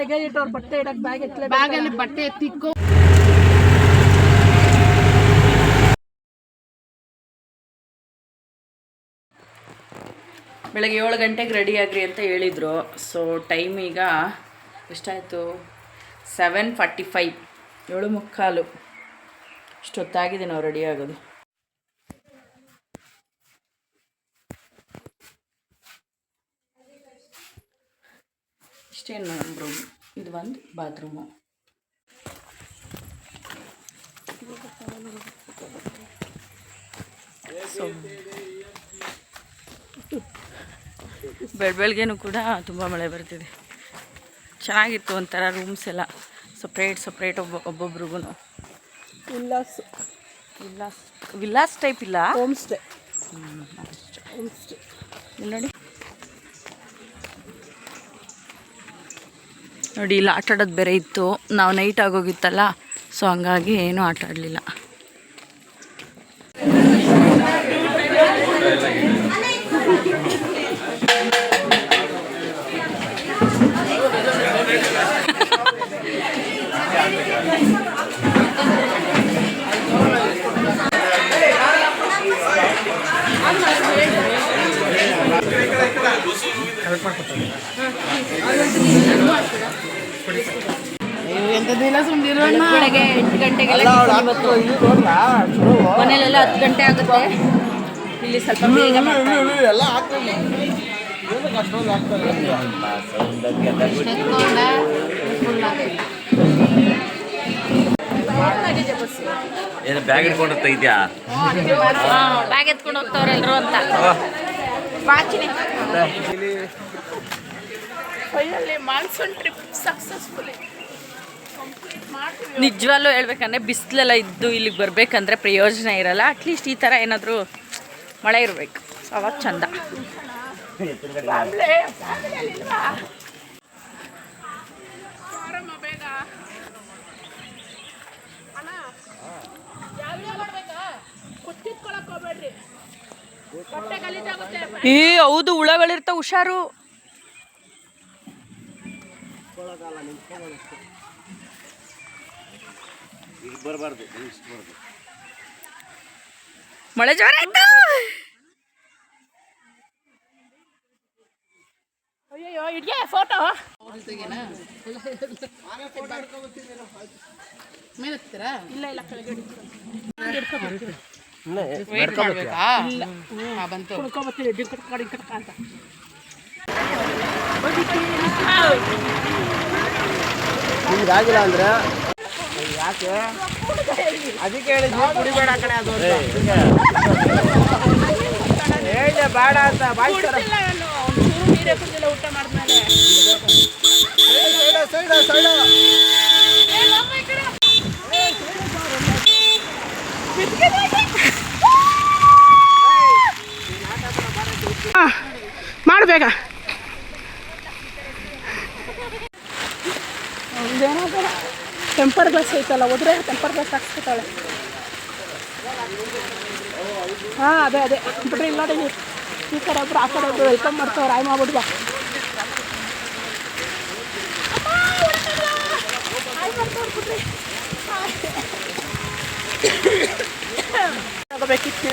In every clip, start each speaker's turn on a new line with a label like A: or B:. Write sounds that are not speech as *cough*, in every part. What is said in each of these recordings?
A: ಇಟ್ಟವ್ರು ಬಟ್ಟೆ ಇಡಕ್ ಬ್ಯಾಗ್ ಎತ್ತಲೇ
B: ಬ್ಯಾಗಲ್ಲಿ ಬಟ್ಟೆ ಎತ್ತಿಕ್ಕೋ
C: ಬೆಳಗ್ಗೆ ಏಳು ಗಂಟೆಗೆ ರೆಡಿ ಆಗ್ರಿ ಅಂತ ಹೇಳಿದ್ರು. ಸೊ ಟೈಮ್ ಈಗ ಎಷ್ಟಾಯಿತು? ಸೆವೆನ್ ಫಾರ್ಟಿ ಫೈವ್ ಏಳು ಮುಕ್ಕಾಲು. ಇಷ್ಟೊತ್ತಾಗಿದೆ ನಾವು ರೆಡಿ ಆಗೋದು. ನಮ್ಮ ರೂಮ್ ಇದು ಒಂದು ಬಾತ್ರೂಮು ಸೊ ಬೆಳ ಬೆಳಗ್ಗೆನೂ ಕೂಡ ತುಂಬ ಮಳೆ ಬರ್ತಿದೆ. ಚೆನ್ನಾಗಿತ್ತು ಒಂಥರ ರೂಮ್ಸ್ ಎಲ್ಲ. ಸಪ್ರೇಟ್ ಸಪ್ರೇಟ್ ಒಬ್ಬ ಒಬ್ಬೊಬ್ರಿಗೂ
A: ವಿಲ್ಲಾಸ್
C: ವಿಲ್ಲಾಸ್ ವಿಲ್ಲಾಸ್ ಟೈಪ್ ಇಲ್ಲ?
A: ಹೋಮ್ ಸ್ಟೇ
C: ಇಲ್ಲಿ ನೋಡಿ. ನೋಡಿ ಇಲ್ಲಿ ಆಟ ಆಡೋದು ಬೇರೆ ಇತ್ತು. ನಾವು ನೈಟ್ ಆಗೋಗಿತ್ತಲ್ಲ ಸೊ ಹಂಗಾಗಿ ಏನೂ ಆಟ ಆಡಲಿಲ್ಲ
B: ಎಂಥದ್ದಿಲ್ಲ ಸುಮ್ಮನಿರೋಣ
C: ಬೆಳಗ್ಗೆ ಎಂಟು ಗಂಟೆಗೆಲ್ಲ ಮನೇಲೆಲ್ಲ ಹತ್ತು ಗಂಟೆ ಆಗುತ್ತೆ ಇಲ್ಲಿ ಸ್ವಲ್ಪ ಬೇಗ ಮಾಡ್ತಾರೆ.
D: ಏನು ಬ್ಯಾಗ್ ಹಿಡ್ಕೊಂಡು ತೆಗಿದ್ಯಾ
C: ಬ್ಯಾಗ್ ಎತ್ಕೊಂಡು ಹೋಗ್ತಾವ್ರೆ ಎಲ್ಲರೂ ಅಂತ
B: ಮಾನ್ಸೂನ್ ಟ್ರಿಪ್ ಸಕ್ಸಸ್ಫುಲಿ
C: ನಿಜವಾಗ್ಲೂ ಹೇಳ್ಬೇಕಂದ್ರೆ ಬಿಸಿಲೆಲ್ಲ ಇದ್ದು ಇಲ್ಲಿಗೆ ಬರಬೇಕಂದ್ರೆ ಪ್ರಯೋಜನ ಇರಲ್ಲ. ಅಟ್ಲೀಸ್ಟ್ ಈ ಥರ ಏನಾದರೂ ಮಳೆ ಇರಬೇಕು. ಅವಾಗ ಚಂದ. ಏ ಹೌದು ಹುಳಗಳಿರ್ತಾವ ಹುಷಾರು. ಮಳೆ ಜೋರ
B: ಅಯ್ಯೋ ಇಡ್ಗೆ ಫೋಟೋ ಮೇಲೆ ಇಲ್ಲ ಇಲ್ಲ ಕೆಳಗೆ ವೇಟ್ ಮಾಡ್ಬೇಕಾ? ಹಾಂ ಬಂತು.
A: ಕುಡ್ಕೊಬತ್ತೀನಿ ಡಿಕ್ಕಟ್ ಕಡಿ ಕಟ್ಕ ಅಂತ.
E: ನಿಮ್ಗಾಗಿಲ್ಲ ಅಂದ್ರೆ? ಯಾಕೆ? ಅದಕ್ಕೆ ಹೇಳಿದ್ವಿ ಕುಡಿಬೇಡ ಆ ಕಡೆ ಅದು ಅಂತ. ಹೇಳಿದೆ ಬೇಡ ಅಂತ ಬಾಯ್ ಸರ
B: ಇಲ್ಲ ನಾನು. ಒಂಚೂರು ನೀರೇ ಕುಡಿದಿಲ್ಲ ಊಟ ಮಾಡಿದ್ಮೇಲೆ.
E: ಸೈಡ ಸೈಡ ಸೈಡ.
A: ಮಾಡಬೇಕ ಟೆಂಪರ್ ಗ್ಲಾಸ್ ಐತಲ್ಲ ಹೋದ್ರೆ ಟೆಂಪರ್ ಗ್ಲಾಸ್ ಹಾಕ್ಸ್ಕೊತಾಳೆ. ಹಾಂ ಅದೇ ಅದೇ. ಬಿಡ್ರಿ ಇಲ್ಲ ನೋಡಿ ಈ ಕಡೆ ಒಬ್ರು ಆ ಕಡೆ ಒಬ್ರು ವೆಲ್ಕಮ್ ಮಾಡ್ತಾವ್ರೆ ಆಯ್ ಮಾಡ್ಬಿಡ್ಬ ತಗೋಬೇಕಿತ್ತು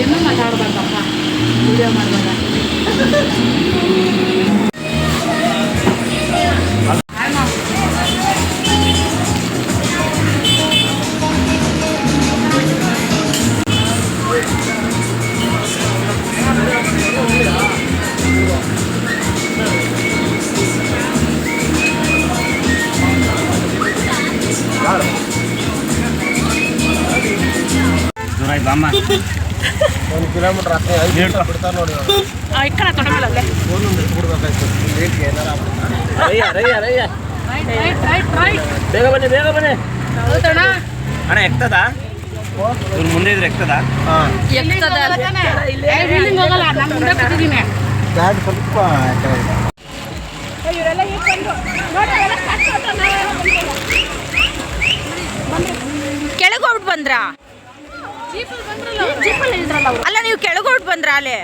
B: ಏನು ಮಾತಾಡ್ಬೇಕಪ್ಪ ವಿಡಿಯೋ ಮಾಡ್ಬೇಕ
D: Durai Bama.
E: ಒಂದು ಕಿಲೋಮೀಟರ್ ಹತ್ತು ಐದು ಬಿಡ್ತಾರೆ ನೋಡಿ ಫೋನ್ ಒಂದು ಬಿಡ್ಬೇಕಾಯ್ತು ಲೇಟ್ಗೆ ಏನಾರ
D: ರಯ್ಯ ಬೇಗ ಬನ್ನಿ ಬೇಗ ಬನ್ನಿ. ಅಣ್ಣ ಎಕ್ತದ? ಇವ್ರು ಮುಂದೆ ಇದ್ರೆ ಎಕ್ತದ?
E: ಸ್ವಲ್ಪ ಕೆಳಗೆ.
A: ಇವರೆಲ್ಲ ಈಗ ಬಂದು ನೋಡಿ ಅವೆಲ್ಲ ಕಟ್ ಮಾಡ್ತಾರೆ, ನಾವೆಲ್ಲ
C: ಕೆಳಗೆ ಹೋಗ್ಬಿಟ್ಟು ಬಂದ್ರಾ? ಅಲ್ಲ ನೀವು ಕೆಳಗೋಟ್ ಬಂದ್ರ ಅಲ್ಲೇ?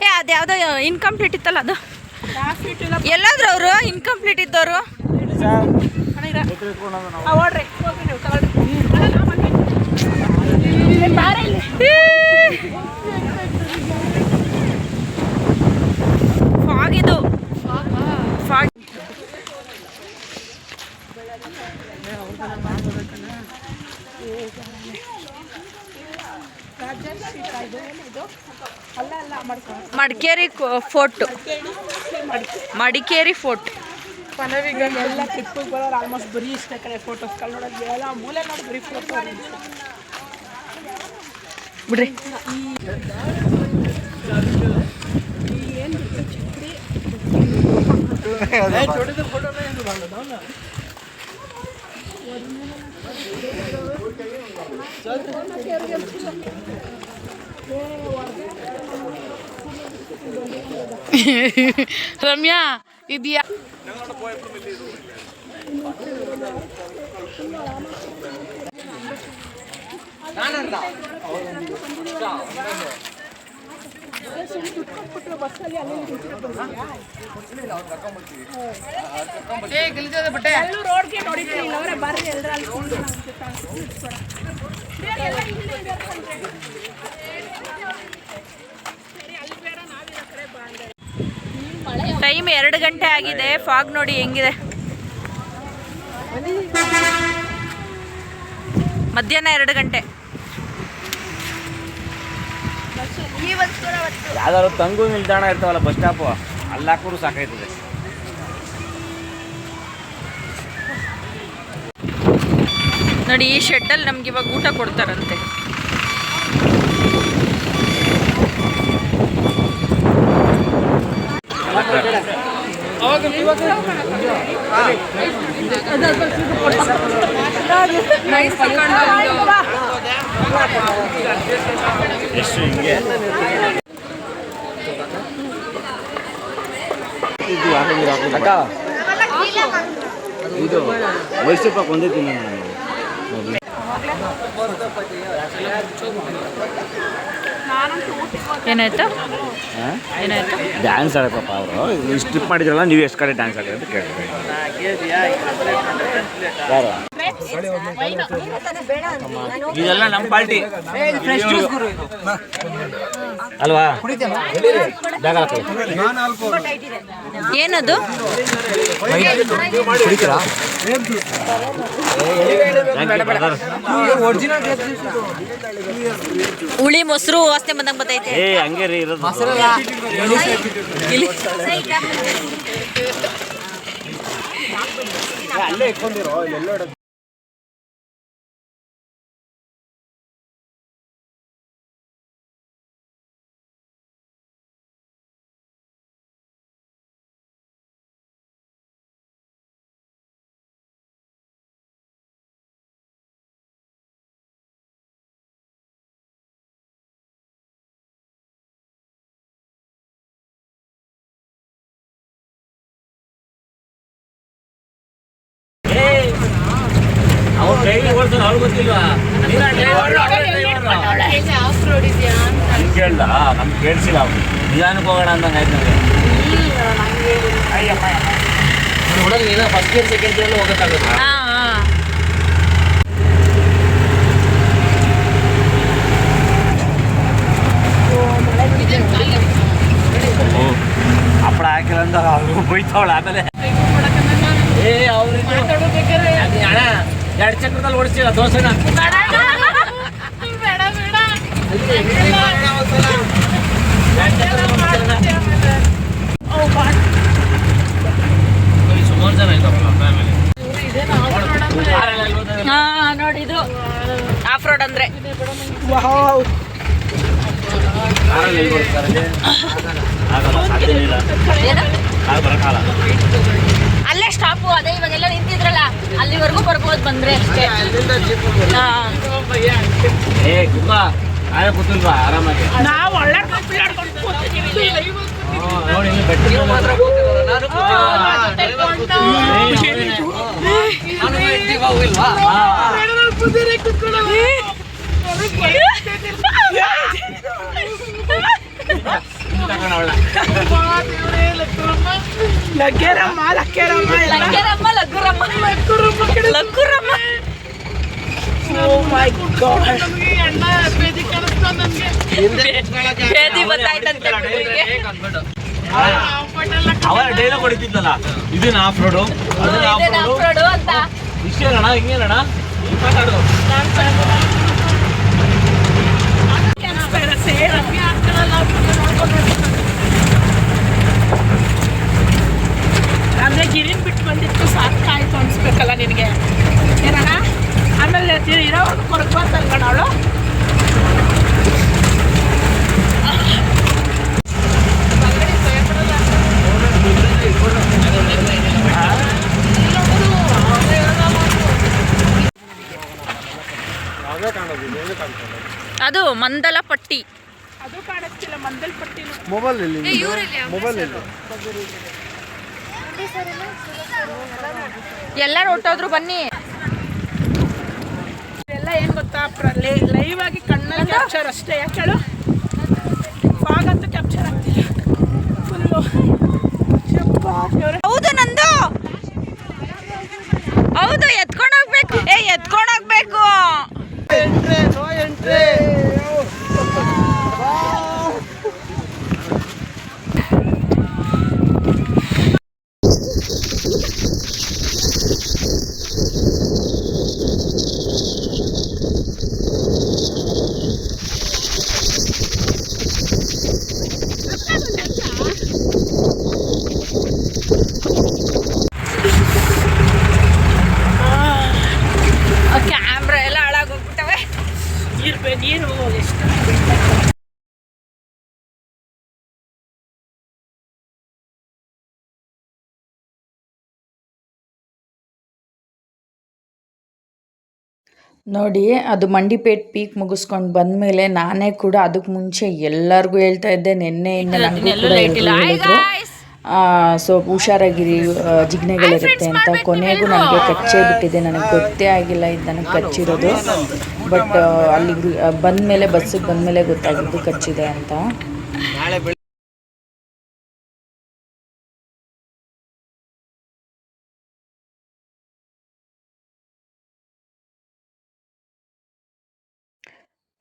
C: ಏ ಅದ್ಯಾವುದೋ ಇನ್ಕಂಪ್ಲೀಟ್ ಇತ್ತಲ್ಲ ಅದು. ಎಲ್ಲಾದ್ರೂ ಅವರು ಇನ್ಕಂಪ್ಲೀಟ್ ಇದ್ದವರು.
A: ಹೋಗಿ ನೀವು ತಗೊಳ್ರಿ ಅಣ್ಣ, ನಾ ಬಂದೆ. ಏ, ಬಾರೆ ಇಲ್ಲಿ
C: ಫಾಗ್ ಇದು ಫಾಗ್
A: ಅಲ್ಲ ಅಲ್ಲ ಮಾಡ್ಕೊ
C: ಮಡಿಕೇರಿ ಫೋರ್ಟ್. ಮಡಿಕೇರಿ ಫೋರ್ಟ್.
A: ಎಲ್ಲ ಟ್ರಿಪ್ಪಿಗೆ ಬರೋರು ಆಲ್ಮೋಸ್ಟ್ ಬರೀ ಇಷ್ಟ ಕಡೆ ಫೋಟೋಸ್ಗಳು ನೋಡೋದು. ಎಲ್ಲ ಮೂಲೆ ನೋಡಿ ಬರೀ ಫೋಟೋ
C: ಬಿಡ್ರಿ. *laughs*
B: ರಮ್ಯಾ ಇದೆಯಾ ಏ ಗಲೀಜಾದ ಬಟ್ಟೆ.
A: ಎಲ್ಲೂ ರೋಡ್ಗೆ ನೋಡಿದ್ದೀನಿ ಇಲ್ಲವರೆ ಬರ್ರಿ ಎಲ್ಲರೂ ಅಲ್ಲಿ
C: ಟೈಮ್ ಎರಡು ಗಂಟೆ ಆಗಿದೆ. ಫಾಗ್ ನೋಡಿ ಹೆಂಗಿದೆ. ಮಧ್ಯಾಹ್ನ ಎರಡು ಗಂಟೆ.
D: ಯಾವ್ದಾದ್ರು ತಂಗು ನಿಲ್ದಾಣ ಇರ್ತಾವಲ್ಲ, ಬಸ್ ಸ್ಟಾಪು, ಅಲ್ಲಾಕೂರು ಸಾಕಾಯ್ತದೆ.
C: ನೋಡಿ ಈ ಶೆಡ್ಡಲ್ಲಿ ನಮ್ಗೆ ಇವಾಗ ಊಟ ಕೊಡ್ತಾರಂತೆ.
D: ಇದು ಮೈಸೂರು ಪಾಕ್ ಒಂದೇ ತಿನ್ನ
C: ಏನಾಯ್ತು? ಏನಾಯ್ತು?
D: ಡ್ಯಾನ್ಸ್ ಆಡೋಕಪ್ಪ ಅವರು. ಇಷ್ಟು ಟ್ರಿಪ್ ಮಾಡಿದ್ರಲ್ಲ ನೀವು ಎಷ್ಟು ಕಡೆ ಡ್ಯಾನ್ಸ್ ಆಡಿ ಅಂತ ಕೇಳ್ತೀವಿ ಯಾರು? ಇದೆಲ್ಲ ನಮ್ಮ ಪಾರ್ಟಿ ಅಲ್ವಾ.
C: ಏನದು. ಹುಳಿ ಮೊಸರು ವಾಸನೆ ಬಂದಂಗ ಬತ್ತೈತೆ
D: ಏ ಹಂಗೆ ರೀ ಇರೋದು.
E: ಅಲ್ಲೇ ಇಟ್ಕೊಂಡಿರೋ ಇಲ್ಲೆಲ್ಲೋ
D: ಕೇಳ್ದ ನಮ್ಗೆ ಕೇಳಿಸಿಲ್ಲ ಅವ್ರು. ನಿಧಾನಕ್ಕೆ ಹೋಗೋಣ ಅಂದಂಗೆ ಆಯ್ತು ನಮಗೆ
E: ಫಸ್ಟ್ ಇಯರ್ ಸೆಕೆಂಡ್ ಇಯರ್ ಹೋಗಕ್ಕಾಗುತ್ತೆ
C: ಹಾ ಹಾ.
D: ಹಪ್ಪಳ ಹಾಕಿಲ್ಲ ಅಂತ ಅವ್ರು ಬೈತಾವಳ ಆಮೇಲೆ. ಏ ಅವ್ರಿಗೆ ಅಣ್ಣ. ಎರಡು ಚಕ್ರದಲ್ಲಿ ಓಡಿಸಿ ದೋಸೆನ? ಸುಮಾರು ಜನ ಇದ್ದಾವಲ್ಲ ಫ್ಯಾಮಿಲಿ
C: ಹಾ ನೋಡಿ ಇದು. ಆಫ್ ರೋಡ್ ಅಂದ್ರೆ.
D: ಆಗಲ್ಲ ಸಾಧ್ಯ ಇಲ್ಲ. ಬರೋಕ್ಕಾಗಲ್ಲ.
C: ಅಲ್ಲೇ ಸ್ಟಾಪು ಅದೇ ಇವಾಗೆಲ್ಲ ನಿಂತಿದ್ರಲ್ಲ ಅಲ್ಲಿವರೆಗೂ ಬರ್ಬೋದು ಬಂದ್ರೆ ಅಷ್ಟೇ.
A: ನಾವು ಒಳ್ಳೆ
D: ನೋಡಿ ಇಲ್ಲಿ ಬೆಟ್ಟ
A: ಲಗ್ಗೇರಮ್ಮ ಲಕ್ಕೇರಮ್ಮ
C: ಲಕ್ಕೇರಮ್ಮ ಲಗ್ಗುರಮ್ಮ ಲಗ್ಗುರಮ್ಮ
A: ಓ ಮೈ ಗಾಡ್
C: ಬೇದಿ ಗೊತ್ತಾಯ್ತಂತೆ ಹುಡುಗ್ರಿಗೆ.
D: ಅವರ ಡೈಲಾಗ್ ಹೊಡಿತಿದ್ದಲ್ಲ. ಇದನ್ನ ಆಫ್ ರೋಡು ಅದನ್ನ ಆಫ್ ರೋಡು
C: ಅಂತ.
D: ಇಷ್ಟೇನಣ್ಣ ಹಿಂಗೇನಣ್ಣ ಮಾತಾಡೋದು
A: ಅಂದ್ರೆ
E: ಮೊಬೈಲ್ ಇಲ್ಲಿ ಮೊಬೈಲ್
C: ಎಲ್ಲರೂ ಹೊಟ್ಟೋದ್ರು ಬನ್ನಿ.
A: ಎಲ್ಲ ಏನ್ ಗೊತ್ತಾ ಲೈವ್ ಆಗಿ ಕಣ್ಣಲ್ಲಿ ಕ್ಯಾಪ್ಚರ್ ಅಷ್ಟೇ. ಯಾಕೆ ಹೇಳು? ಫಾಗ್ ಅಂತೂ ಕ್ಯಾಪ್ಚರ್ ಆಗ್ತಿಲ್ಲ.
C: ಹೌದು ನಂದು. ಹೌದು ಎತ್ಕೊಂಡೋಗ್ಬೇಕು ಏ ಎತ್ಕೊಂಡೋಗ್ಬೇಕು ನೋ ಎಲ್ಲ
B: ನೋಡಿ ಅದು ಮಂಡಿಪೇಟ್ ಪೀಕ್ ಮುಗಿಸ್ಕೊಂಡು ಬಂದಮೇಲೆ ನಾನೇ ಕೂಡ ಅದಕ್ಕೆ ಮುಂಚೆ ಎಲ್ಲರಿಗೂ ಹೇಳ್ತಾ ಇದ್ದೆ. ನಿನ್ನೆಯಿಂದ ನನಗೂ ಕೂಡ ಎಲ್ರು ಹೇಳಿದ್ರು. ಸೊ ಹುಷಾರಾಗಿರಿ ಜಿಗ್ನೆಗಳಿರುತ್ತೆ ಅಂತ ಕೊನೆಗೂ ನನಗೆ ಕಚ್ಚೇ ಬಿಟ್ಟಿದೆ. ನನಗೆ ಗೊತ್ತೇ ಆಗಿಲ್ಲ ಇದು ನನಗೆ ಕಚ್ಚಿರೋದು. ಬಟ್ ಅಲ್ಲಿಗೆ ಬಂದಮೇಲೆ ಬಸ್ಸಿಗೆ ಬಂದ ಮೇಲೆ ಗೊತ್ತಾಗಿದ್ದು ಕಚ್ಚಿದೆ ಅಂತ.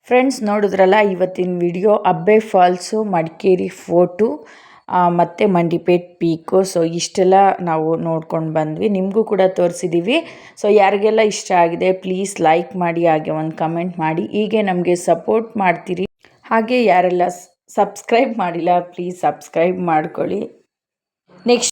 B: ಫ್ರೆಂಡ್ಸ್ ನೋಡಿದ್ರಲ್ಲ, ಇವತ್ತಿನ video Abbey falls Madikeri photo ಮತ್ತು ಮಂಡಿಪೇಟ್ ಪೀಕು ಸೊ ಇಷ್ಟೆಲ್ಲ ನಾವು ನೋಡ್ಕೊಂಡು ಬಂದ್ವಿ. ನಿಮಗೂ ಕೂಡ ತೋರಿಸಿದ್ದೀವಿ ಸೊ ಯಾರಿಗೆಲ್ಲ ಇಷ್ಟ ಆಗಿದೆ ಪ್ಲೀಸ್ ಲೈಕ್ ಮಾಡಿ, ಹಾಗೆ ಒಂದು ಕಮೆಂಟ್ ಮಾಡಿ. ಹೀಗೆ ನಮಗೆ ಸಪೋರ್ಟ್ ಮಾಡ್ತೀರಿ. ಹಾಗೆ ಯಾರೆಲ್ಲ ಸಬ್ಸ್ಕ್ರೈಬ್ ಮಾಡಿಲ್ಲ ಪ್ಲೀಸ್ ಸಬ್ಸ್ಕ್ರೈಬ್ ಮಾಡ್ಕೊಳ್ಳಿ. ನೆಕ್ಸ್ಟ್